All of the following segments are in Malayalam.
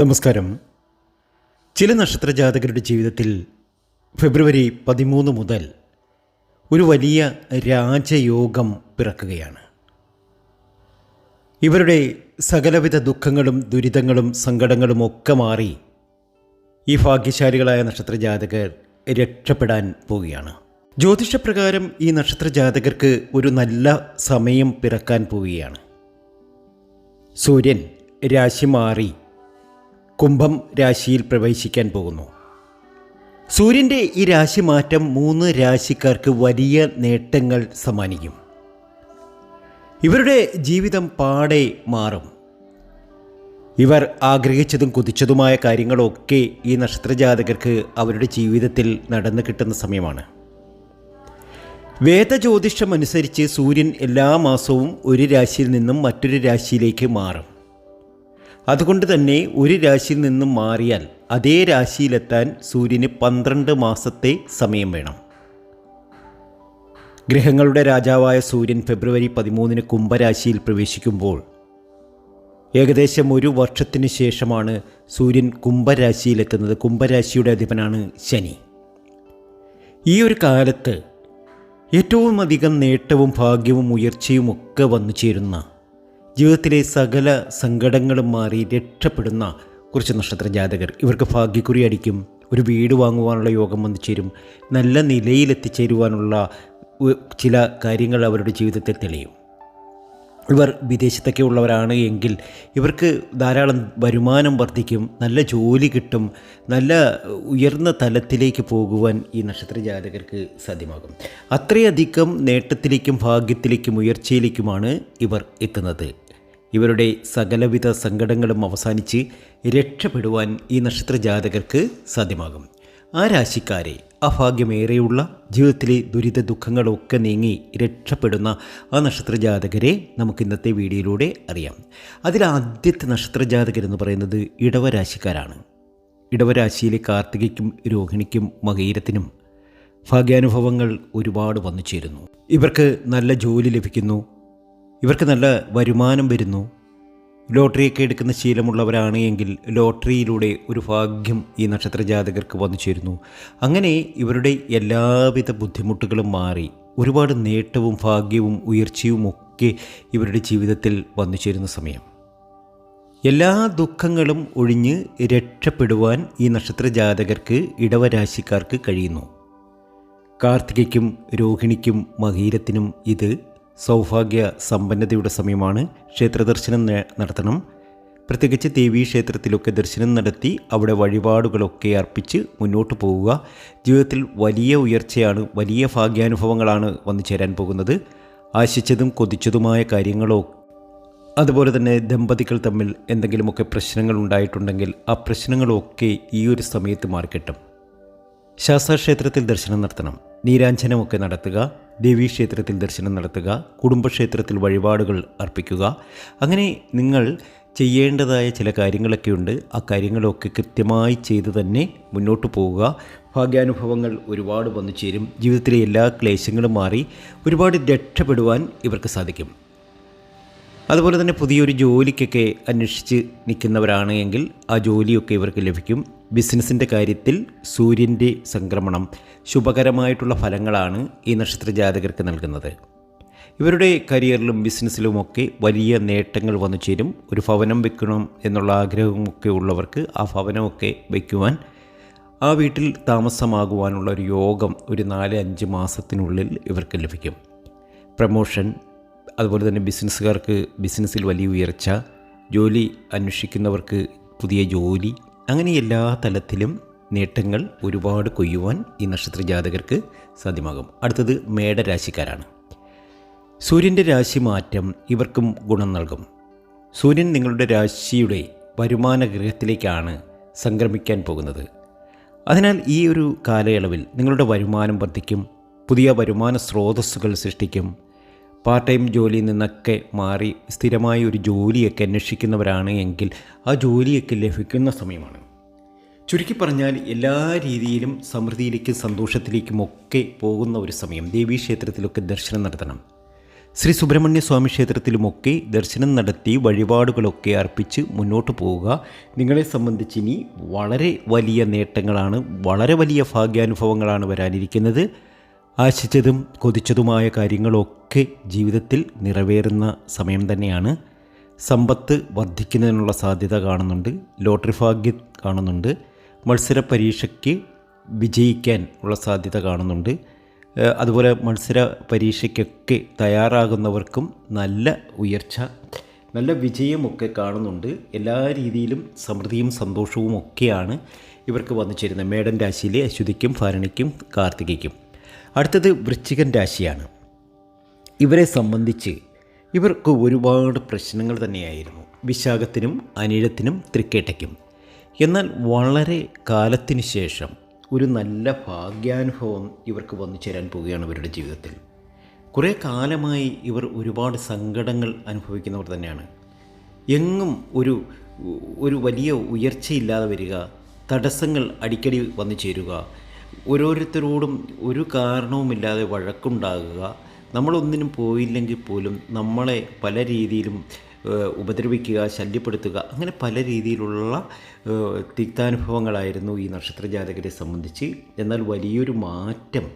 നമസ്കാരം. ചില നക്ഷത്രജാതകരുടെ ജീവിതത്തിൽ ഫെബ്രുവരി പതിമൂന്ന് മുതൽ ഒരു വലിയ രാജയോഗം പിറക്കുകയാണ്. ഇവരുടെ സകലവിധ ദുഃഖങ്ങളും ദുരിതങ്ങളും സങ്കടങ്ങളും ഒക്കെ മാറി ഈ ഭാഗ്യശാലികളായ നക്ഷത്രജാതകർ രക്ഷപ്പെടാൻ പോവുകയാണ്. ജ്യോതിഷപ്രകാരം ഈ നക്ഷത്രജാതകർക്ക് ഒരു നല്ല സമയം പിറക്കാൻ പോവുകയാണ്. സൂര്യൻ രാശി മാറി കുംഭം രാശിയിൽ പ്രവേശിക്കാൻ പോകുന്നു. സൂര്യന്റെ ഈ രാശിമാറ്റം മൂന്ന് രാശിക്കാർക്ക് വലിയ നേട്ടങ്ങൾ സമ്മാനിക്കും. ഇവരുടെ ജീവിതം പാടെ മാറും. ഇവർ ആഗ്രഹിച്ചതും കുതിച്ചതുമായ കാര്യങ്ങളൊക്കെ ഈ നക്ഷത്രജാതകർക്ക് അവരുടെ ജീവിതത്തിൽ നടന്നു കിട്ടുന്ന സമയമാണ്. വേദജ്യോതിഷം അനുസരിച്ച് സൂര്യൻ എല്ലാ മാസവും ഒരു രാശിയിൽ നിന്നും മറ്റൊരു രാശിയിലേക്ക് മാറും. അതുകൊണ്ട് തന്നെ ഒരു രാശിയിൽ നിന്നും മാറിയാൽ അതേ രാശിയിലെത്താൻ സൂര്യന് പന്ത്രണ്ട് മാസത്തെ സമയം വേണം. ഗ്രഹങ്ങളുടെ രാജാവായ സൂര്യൻ ഫെബ്രുവരി പതിമൂന്നിന് കുംഭരാശിയിൽ പ്രവേശിക്കുമ്പോൾ ഏകദേശം ഒരു വർഷത്തിന് ശേഷമാണ് സൂര്യൻ കുംഭരാശിയിലെത്തുന്നത്. കുംഭരാശിയുടെ അധിപനാണ് ശനി. ഈ ഒരു കാലത്ത് ഏറ്റവും അധികം നേട്ടവും ഭാഗ്യവും ഉയർച്ചയും ഒക്കെ വന്നു ചേരുന്ന ജീവിതത്തിലെ സകല സങ്കടങ്ങളും മാറി രക്ഷപ്പെടുന്ന കുറച്ച് നക്ഷത്ര ജാതകർ. ഇവർക്ക് ഭാഗ്യക്കുറി അടിക്കും. ഒരു വീട് വാങ്ങുവാനുള്ള യോഗം വന്നു ചേരും. നല്ല നിലയിലെത്തിച്ചേരുവാനുള്ള ചില കാര്യങ്ങൾ അവരുടെ ജീവിതത്തിൽ തെളിയും. ഇവർ വിദേശത്തൊക്കെ ഉള്ളവരാണ് എങ്കിൽ ഇവർക്ക് ധാരാളം വരുമാനം വർദ്ധിക്കും. നല്ല ജോലി കിട്ടും. നല്ല ഉയർന്ന തലത്തിലേക്ക് പോകുവാൻ ഈ നക്ഷത്ര ജാതകർക്ക് സാധ്യമാകും. അത്രയധികം നേട്ടത്തിലേക്കും ഭാഗ്യത്തിലേക്കും ഉയർച്ചയിലേക്കുമാണ് ഇവർ എത്തുന്നത്. ഇവരുടെ സകലവിധ സങ്കടങ്ങളും അവസാനിച്ച് രക്ഷപ്പെടുവാൻ ഈ നക്ഷത്ര ജാതകർക്ക് സാധ്യമാകും. ആ രാശിക്കാരെ അഭാഗ്യമേറെയുള്ള ജീവിതത്തിലെ ദുരിത ദുഃഖങ്ങളൊക്കെ നീങ്ങി രക്ഷപ്പെടുന്ന ആ നക്ഷത്ര ജാതകരെ നമുക്ക് ഇന്നത്തെ വീഡിയോയിലൂടെ അറിയാം. അതിൽ ആദ്യത്തെ നക്ഷത്ര ജാതകരെന്ന് പറയുന്നത് ഇടവരാശിക്കാരാണ്. ഇടവരാശിയിലെ കാർത്തികയ്ക്കും രോഹിണിക്കും മകീരത്തിനും ഭാഗ്യാനുഭവങ്ങൾ ഒരുപാട് വന്നു ചേരുന്നു ഇവർക്ക് നല്ല ജോലി ലഭിക്കുന്നു. ഇവർക്ക് നല്ല വരുമാനം വരുന്നു. ലോട്ടറിയൊക്കെ എടുക്കുന്ന ശീലമുള്ളവരാണ് എങ്കിൽ ലോട്ടറിയിലൂടെ ഒരു ഭാഗ്യം ഈ നക്ഷത്ര ജാതകർക്ക് വന്നു ചേരുന്നു. അങ്ങനെ ഇവരുടെ എല്ലാവിധ ബുദ്ധിമുട്ടുകളും മാറി. ഒരുപാട് നേട്ടവും ഭാഗ്യവും ഉയർച്ചയും ഒക്കെ ഇവരുടെ ജീവിതത്തിൽ വന്നു ചേരുന്ന സമയം. എല്ലാ ദുഃഖങ്ങളും ഒഴിഞ്ഞ് രക്ഷപ്പെടുവാൻ ഈ നക്ഷത്ര ജാതകർക്ക് ഇടവരാശിക്കാർക്ക് കഴിയുന്നു. കാർത്തികയ്ക്കും രോഹിണിക്കും മഹീരത്തിനും ഇത് സൗഭാഗ്യ സമ്പന്നതയുടെ സമയമാണ് ക്ഷേത്രദർശനം ദർശനം നടത്തണം. പ്രത്യേകിച്ച് ദേവീ ക്ഷേത്രത്തിലൊക്കെ ദർശനം നടത്തി അവിടെ വഴിപാടുകളൊക്കെ അർപ്പിച്ച് മുന്നോട്ട് പോവുക. ജീവിതത്തിൽ വലിയ ഉയർച്ചയാണ് വലിയ ഭാഗ്യാനുഭവങ്ങളാണ് വന്നു ചേരാൻ പോകുന്നത്. ആശിച്ചതും കൊതിച്ചതുമായ കാര്യങ്ങളോ അതുപോലെ തന്നെ ദമ്പതികൾ തമ്മിൽ എന്തെങ്കിലുമൊക്കെ പ്രശ്നങ്ങൾ ഉണ്ടായിട്ടുണ്ടെങ്കിൽ ആ പ്രശ്നങ്ങളൊക്കെ ഈ ഒരു സമയത്ത് മാറിക്കിട്ടും. ശാസ്താക്ഷേത്രത്തിൽ ദർശനം നടത്തണം. നീരാഞ്ജനമൊക്കെ നടത്തുക. ദേവീക്ഷേത്രത്തിൽ ദർശനം നടത്തുക കുടുംബക്ഷേത്രത്തിൽ വഴിപാടുകൾ അർപ്പിക്കുക. അങ്ങനെ നിങ്ങൾ ചെയ്യേണ്ടതായ ചില കാര്യങ്ങളൊക്കെയുണ്ട്. ആ കാര്യങ്ങളൊക്കെ കൃത്യമായി ചെയ്ത് തന്നെ മുന്നോട്ട് പോവുക. ഭാഗ്യാനുഭവങ്ങൾ ഒരുപാട് വന്നു ചേരും ജീവിതത്തിലെ എല്ലാ ക്ലേശങ്ങളും മാറി ഒരുപാട് രക്ഷപ്പെടുവാൻ ഇവർക്ക് സാധിക്കും. അതുപോലെ തന്നെ പുതിയൊരു ജോലിക്കൊക്കെ അന്വേഷിച്ച് നിൽക്കുന്നവരാണ് എങ്കിൽ ആ ജോലിയൊക്കെ ഇവർക്ക് ലഭിക്കും. ബിസിനസ്സിന്റെ കാര്യത്തിൽ സൂര്യന്റെ സംക്രമണം ശുഭകരമായിട്ടുള്ള ഫലങ്ങളാണ് ഈ നക്ഷത്ര ജാതകർക്ക് നൽകുന്നത്. ഇവരുടെ കരിയറിലും ബിസിനസ്സിലുമൊക്കെ വലിയ നേട്ടങ്ങൾ വന്നു ചേരും. ഒരു ഭവനം വെക്കണം എന്നുള്ള ആഗ്രഹമൊക്കെ ഉള്ളവർക്ക് ആ ഭവനമൊക്കെ വയ്ക്കുവാൻ ആ വീട്ടിൽ താമസമാകുവാനുള്ള ഒരു യോഗം ഒരു നാല് അഞ്ച് മാസത്തിനുള്ളിൽ ഇവർക്ക് ലഭിക്കും. പ്രമോഷൻ അതുപോലെ തന്നെ ബിസിനസ്സുകാർക്ക് ബിസിനസ്സിൽ വലിയ ഉയർച്ച ജോലി അന്വേഷിക്കുന്നവർക്ക് പുതിയ ജോലി അങ്ങനെ എല്ലാ തലത്തിലും നേട്ടങ്ങൾ ഒരുപാട് കൊയ്യുവാൻ ഈ നക്ഷത്ര ജാതകർക്ക് സാധ്യമാകും. അടുത്തത് മേടരാശിക്കാരാണ്. സൂര്യന്റെ രാശി മാറ്റം ഇവർക്കും ഗുണം നൽകും. സൂര്യൻ നിങ്ങളുടെ രാശിയുടെ വരുമാന ഗ്രഹത്തിലേക്കാണ് സംക്രമിക്കാൻ പോകുന്നത്. അതിനാൽ ഈ ഒരു കാലയളവിൽ നിങ്ങളുടെ വരുമാനം വർദ്ധിക്കും പുതിയ വരുമാന സ്രോതസ്സുകൾ സൃഷ്ടിക്കും പാർട്ട് ടൈം ജോലിയിൽ നിന്നൊക്കെ മാറി സ്ഥിരമായ ഒരു ജോലിയൊക്കെ അന്വേഷിക്കുന്നവരാണ് എങ്കിൽ ആ ജോലിയൊക്കെ ലഭിക്കുന്ന സമയമാണ്. ചുരുക്കി പറഞ്ഞാൽ എല്ലാ രീതിയിലും സമൃദ്ധിയിലേക്കും സന്തോഷത്തിലേക്കും ഒക്കെ പോകുന്ന ഒരു സമയം. ദേവീ ക്ഷേത്രത്തിലൊക്കെ ദർശനം നടത്തണം. ശ്രീ സുബ്രഹ്മണ്യ സ്വാമി ക്ഷേത്രത്തിലുമൊക്കെ ദർശനം നടത്തി വഴിപാടുകളൊക്കെ അർപ്പിച്ച് മുന്നോട്ട് പോവുക. നിങ്ങളെ സംബന്ധിച്ച് ഇനി വളരെ വലിയ നേട്ടങ്ങളാണ് വളരെ വലിയ ഭാഗ്യാനുഭവങ്ങളാണ് വരാനിരിക്കുന്നത്. ആശിച്ചതും കൊതിച്ചതുമായ കാര്യങ്ങളൊക്കെ ജീവിതത്തിൽ നിറവേറുന്ന സമയം തന്നെയാണ്. സമ്പത്ത് വർദ്ധിക്കുന്നതിനുള്ള സാധ്യത കാണുന്നുണ്ട്. ലോട്ടറി ഭാഗ്യം കാണുന്നുണ്ട്. മത്സര പരീക്ഷയ്ക്ക് വിജയിക്കാൻ ഉള്ള സാധ്യത കാണുന്നുണ്ട്. അതുപോലെ മത്സര പരീക്ഷയ്ക്കൊക്കെ തയ്യാറാകുന്നവർക്കും നല്ല ഉയർച്ച നല്ല വിജയമൊക്കെ കാണുന്നുണ്ട്. എല്ലാ രീതിയിലും സമൃദ്ധിയും സന്തോഷവും ഒക്കെയാണ് ഇവർക്ക് വന്നു ചേരുന്നത്. മേടൻ രാശിയിലെ അശ്വതിക്കും ഭരണിക്കും കാർത്തികയ്ക്കും. അടുത്തത് വൃശ്ചികൻ രാശിയാണ്. ഇവരെ സംബന്ധിച്ച് ഇവർക്ക് ഒരുപാട് പ്രശ്നങ്ങൾ തന്നെയായിരുന്നു. വിശാഖത്തിനും അനിഴത്തിനും തൃക്കേട്ടയ്ക്കും. എന്നാൽ വളരെ കാലത്തിന് ശേഷം ഒരു നല്ല ഭാഗ്യാനുഭവം ഇവർക്ക് വന്നു ചേരാൻ പോവുകയാണ് ഇവരുടെ ജീവിതത്തിൽ. കുറേ കാലമായി ഇവർ ഒരുപാട് സങ്കടങ്ങൾ അനുഭവിക്കുന്നവർ തന്നെയാണ്. എങ്ങും ഒരു ഒരു വലിയ ഉയർച്ചയില്ലാതെ വരിക തടസ്സങ്ങൾ അടിക്കടി വന്നു ചേരുക ഓരോരുത്തരോടും ഒരു കാരണവുമില്ലാതെ വഴക്കുണ്ടാകുക. നമ്മളൊന്നിനും പോയില്ലെങ്കിൽ പോലും നമ്മളെ പല രീതിയിലും ഉപദ്രവിക്കുക ശല്യപ്പെടുത്തുക അങ്ങനെ പല രീതിയിലുള്ള തിക്താനുഭവങ്ങളായിരുന്നു ഈ നക്ഷത്ര ജാതകരെ സംബന്ധിച്ച്. എന്നാൽ വലിയൊരു മാറ്റം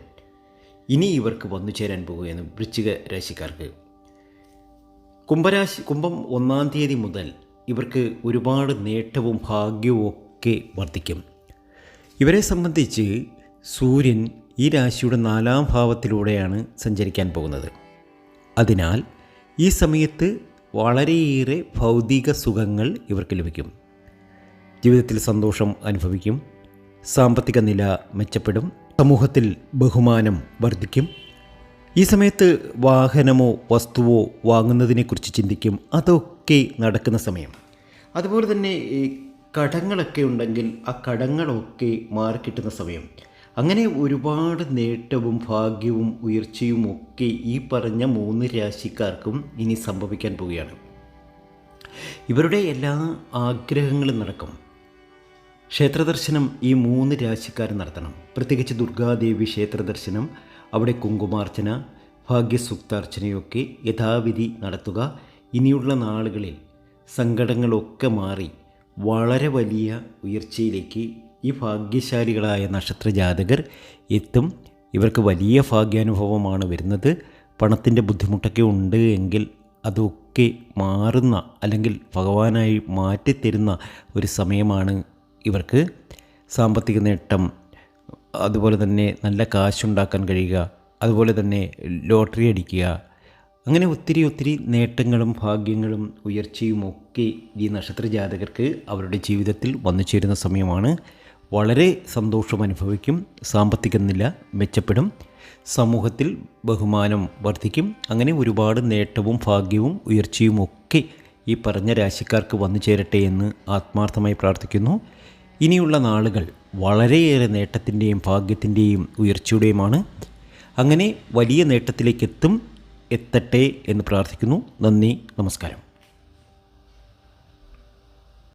ഇനി ഇവർക്ക് വന്നു ചേരാൻ പോവുകയാണ് വൃശ്ചിക രാശിക്കാർക്ക്. കുംഭരാശി കുംഭം ഒന്നാം തീയതി മുതൽ ഇവർക്ക് ഒരുപാട് നേട്ടവും ഭാഗ്യവും ഒക്കെ വർദ്ധിക്കും. ഇവരെ സംബന്ധിച്ച് സൂര്യൻ ഈ രാശിയുടെ നാലാം ഭാവത്തിലൂടെയാണ് സഞ്ചരിക്കാൻ പോകുന്നത്. അതിനാൽ ഈ സമയത്ത് വളരെയേറെ ഭൗതിക സുഖങ്ങൾ ഇവർക്ക് ലഭിക്കും. ജീവിതത്തിൽ സന്തോഷം അനുഭവിക്കും. സാമ്പത്തിക നില മെച്ചപ്പെടും. സമൂഹത്തിൽ ബഹുമാനം വർദ്ധിക്കും. ഈ സമയത്ത് വാഹനമോ വസ്തുവോ വാങ്ങുന്നതിനെക്കുറിച്ച് ചിന്തിക്കും. അതൊക്കെ നടക്കുന്ന സമയം. അതുപോലെ തന്നെ കടങ്ങളൊക്കെ ഉണ്ടെങ്കിൽ ആ കടങ്ങളൊക്കെ മാറിക്കിട്ടുന്ന സമയം. അങ്ങനെ ഒരുപാട് നേട്ടവും ഭാഗ്യവും ഉയർച്ചയും ഒക്കെ ഈ പറഞ്ഞ മൂന്ന് രാശിക്കാർക്കും ഇനി സംഭവിക്കാൻ പോവുകയാണ്. ഇവരുടെ എല്ലാ ആഗ്രഹങ്ങളും നടക്കും. ക്ഷേത്രദർശനം ഈ മൂന്ന് രാശിക്കാർ നടത്തണം. പ്രത്യേകിച്ച് ദുർഗാദേവി ക്ഷേത്രദർശനം അവിടെ കുങ്കുമാർച്ചന ഭാഗ്യസുക്താർച്ചനയൊക്കെ യഥാവിധി നടത്തുക. ഇനിയുള്ള നാളുകളിൽ സങ്കടങ്ങളൊക്കെ മാറി വളരെ വലിയ ഉയർച്ചയിലേക്ക് ഈ ഭാഗ്യശാലികളായ നക്ഷത്രജാതകർ എത്തും. ഇവർക്ക് വലിയ ഭാഗ്യാനുഭവമാണ് വരുന്നത്. പണത്തിന്റെ ബുദ്ധിമുട്ടൊക്കെ ഉണ്ട് എങ്കിൽ അതൊക്കെ മാറുന്ന അല്ലെങ്കിൽ ഭഗവാനായി മാറ്റിത്തരുന്ന ഒരു സമയമാണ് ഇവർക്ക് സാമ്പത്തിക നേട്ടം അതുപോലെ തന്നെ നല്ല കാശുണ്ടാക്കാൻ കഴിയുക അതുപോലെ തന്നെ ലോട്ടറി അടിക്കുക. അങ്ങനെ ഒത്തിരി ഒത്തിരി നേട്ടങ്ങളും ഭാഗ്യങ്ങളും ഉയർച്ചയും ഒക്കെ ഈ നക്ഷത്ര ജാതകർക്ക് അവരുടെ ജീവിതത്തിൽ വന്നു ചേരുന്ന സമയമാണ്. വളരെ സന്തോഷം അനുഭവിക്കും സാമ്പത്തിക നില മെച്ചപ്പെടും സമൂഹത്തിൽ ബഹുമാനം വർദ്ധിക്കും. അങ്ങനെ ഒരുപാട് നേട്ടവും ഭാഗ്യവും ഉയർച്ചയും ഒക്കെ ഈ പറഞ്ഞ രാശിക്കാർക്ക് വന്നു ചേരട്ടെ എന്ന് ആത്മാർത്ഥമായി പ്രാർത്ഥിക്കുന്നു. ഇനിയുള്ള നാളുകൾ വളരെയേറെ നേട്ടത്തിന്റെയും ഭാഗ്യത്തിന്റെയും ഉയർച്ചയുടെയുമാണ്. അങ്ങനെ വലിയ നേട്ടത്തിലേക്ക് എത്തും എത്തട്ടെ എന്ന് പ്രാർത്ഥിക്കുന്നു. നന്ദി നമസ്കാരം.